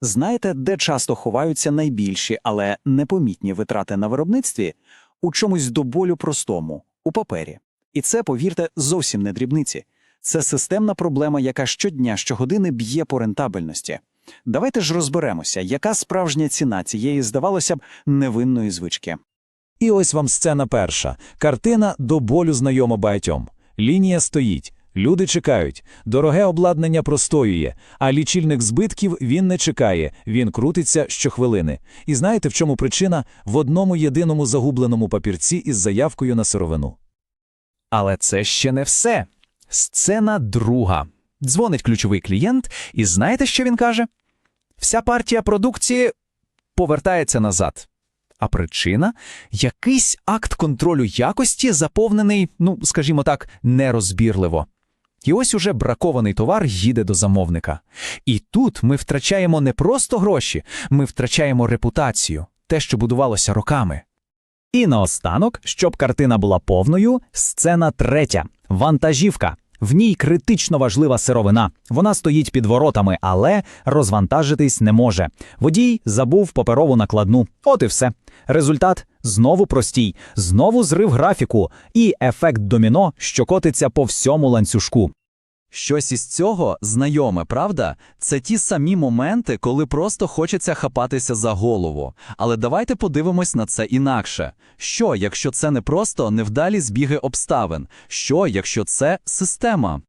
Знаєте, де часто ховаються найбільші, але непомітні витрати на виробництві? У чомусь до болю простому у папері. І це, повірте, зовсім не дрібниці. Це системна проблема, яка щодня, щогодини б'є по рентабельності. Давайте ж розберемося, яка справжня ціна цієї, здавалося б, невинної звички. І ось вам сцена перша. Картина до болю знайома багатьом. Лінія стоїть. Люди чекають. Дороге обладнання простоює, а лічильник збитків він не чекає, він крутиться щохвилини. І знаєте, в чому причина? В одному єдиному загубленому папірці із заявкою на сировину. Але це ще не все. Сцена друга. Дзвонить ключовий клієнт, і знаєте, що він каже? Вся партія продукції повертається назад. А причина якийсь акт контролю якості заповнений, ну, скажімо так, нерозбірливо. І ось уже бракований товар їде до замовника. І тут ми втрачаємо не просто гроші, ми втрачаємо репутацію, те, що будувалося роками. І наостанок, щоб картина була повною, сцена третя вантажівка. В ній критично важлива сировина. Вона стоїть під воротами, але розвантажитись не може. Водій забув паперову накладну. От і все. Результат знову простій, знову зрив графіку і ефект доміно, що котиться по всьому ланцюжку. Щось із цього знайоме, правда? Це ті самі моменти, коли просто хочеться хапатися за голову. Але давайте подивимось на це інакше. Що, якщо це не просто невдалі збіги обставин? Що, якщо це система?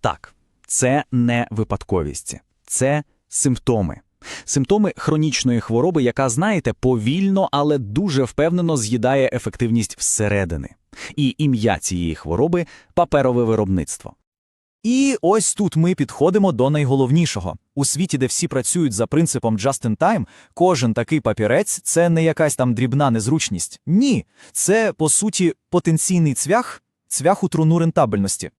Так, це не випадковість, це симптоми. Симптоми хронічної хвороби, яка, знаєте, повільно, але дуже впевнено з'їдає ефективність всередини. І ім'я цієї хвороби паперове виробництво. І ось тут ми підходимо до найголовнішого. У світі, де всі працюють за принципом just in time, кожен такий папірець це не якась там дрібна незручність. Ні, це, по суті, потенційний цвях, цвях у труну рентабельності.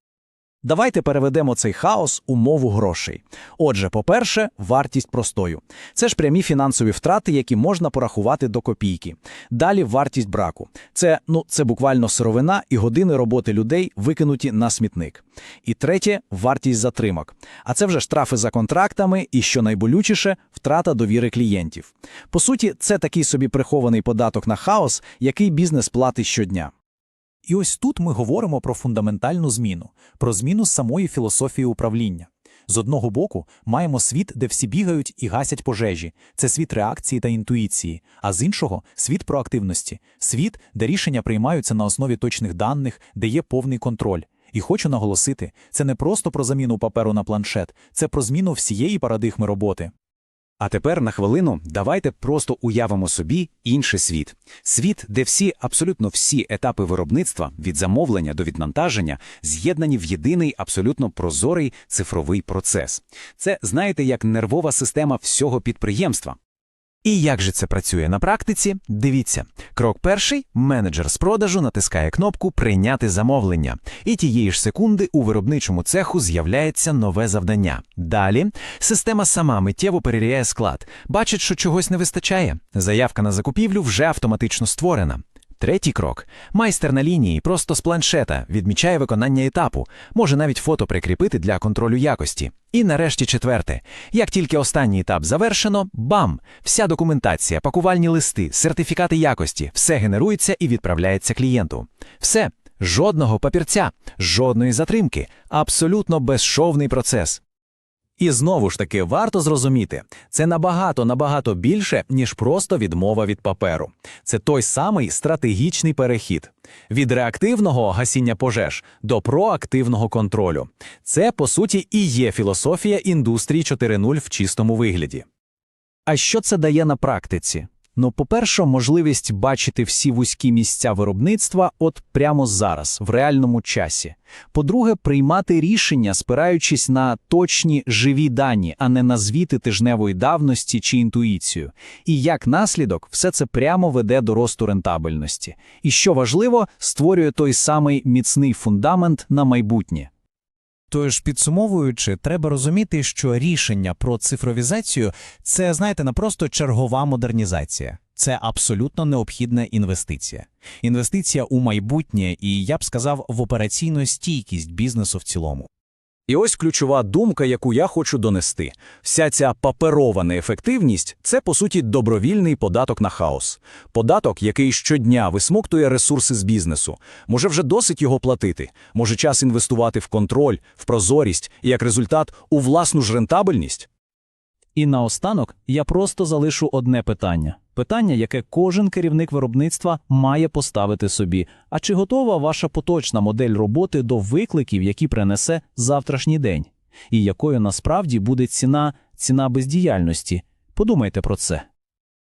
Давайте переведемо цей хаос у мову грошей. Отже, по-перше, вартість простою. Це ж прямі фінансові втрати, які можна порахувати до копійки. Далі вартість браку. Це, ну, це буквально сировина і години роботи людей, викинуті на смітник. І третє вартість затримок. А це вже штрафи за контрактами і, що найболючіше, втрата довіри клієнтів. По суті, це такий собі прихований податок на хаос, який бізнес платить щодня. І ось тут ми говоримо про фундаментальну зміну, про зміну самої філософії управління. З одного боку, маємо світ, де всі бігають і гасять пожежі. Це світ реакції та інтуїції, а з іншого світ проактивності, світ, де рішення приймаються на основі точних даних, де є повний контроль. І хочу наголосити, це не просто про заміну паперу на планшет, це про зміну всієї парадигми роботи. А тепер на хвилину давайте просто уявимо собі інший світ. Світ, де всі, абсолютно всі етапи виробництва від замовлення до віднантаження з'єднані в єдиний абсолютно прозорий цифровий процес. Це, знаєте, як нервова система всього підприємства. І як же це працює на практиці? Дивіться. Крок перший менеджер з продажу натискає кнопку Прийняти замовлення. І тієї ж секунди у виробничому цеху з'являється нове завдання. Далі система сама миттєво перевіряє склад, бачить, що чогось не вистачає. Заявка на закупівлю вже автоматично створена. Третій крок. Майстер на лінії просто з планшета відмічає виконання етапу, може навіть фото прикріпити для контролю якості. І нарешті четверте. Як тільки останній етап завершено, бам! Вся документація, пакувальні листи, сертифікати якості, все генерується і відправляється клієнту. Все, жодного папірця, жодної затримки, абсолютно безшовний процес. І знову ж таки варто зрозуміти, це набагато набагато більше, ніж просто відмова від паперу. Це той самий стратегічний перехід від реактивного гасіння пожеж до проактивного контролю. Це по суті і є філософія індустрії 4.0 в чистому вигляді. А що це дає на практиці? Ну, по-перше, можливість бачити всі вузькі місця виробництва от прямо зараз, в реальному часі. По-друге, приймати рішення, спираючись на точні живі дані, а не на звіти тижневої давності чи інтуїцію. І як наслідок, все це прямо веде до росту рентабельності. І що важливо, створює той самий міцний фундамент на майбутнє. Тож, підсумовуючи, треба розуміти, що рішення про цифровізацію це, знаєте, не просто чергова модернізація. Це абсолютно необхідна інвестиція. Інвестиція у майбутнє і, я б сказав, в операційну стійкість бізнесу в цілому. І ось ключова думка, яку я хочу донести. Вся ця паперова неефективність – це, по суті, добровільний податок на хаос. Податок, який щодня висмоктує ресурси з бізнесу. Може, вже досить його платити? Може, час інвестувати в контроль, в прозорість і, як результат, у власну ж рентабельність? І наостанок я просто залишу одне питання. Питання, яке кожен керівник виробництва має поставити собі. А чи готова ваша поточна модель роботи до викликів, які принесе завтрашній день? І якою насправді буде ціна, ціна бездіяльності? Подумайте про це.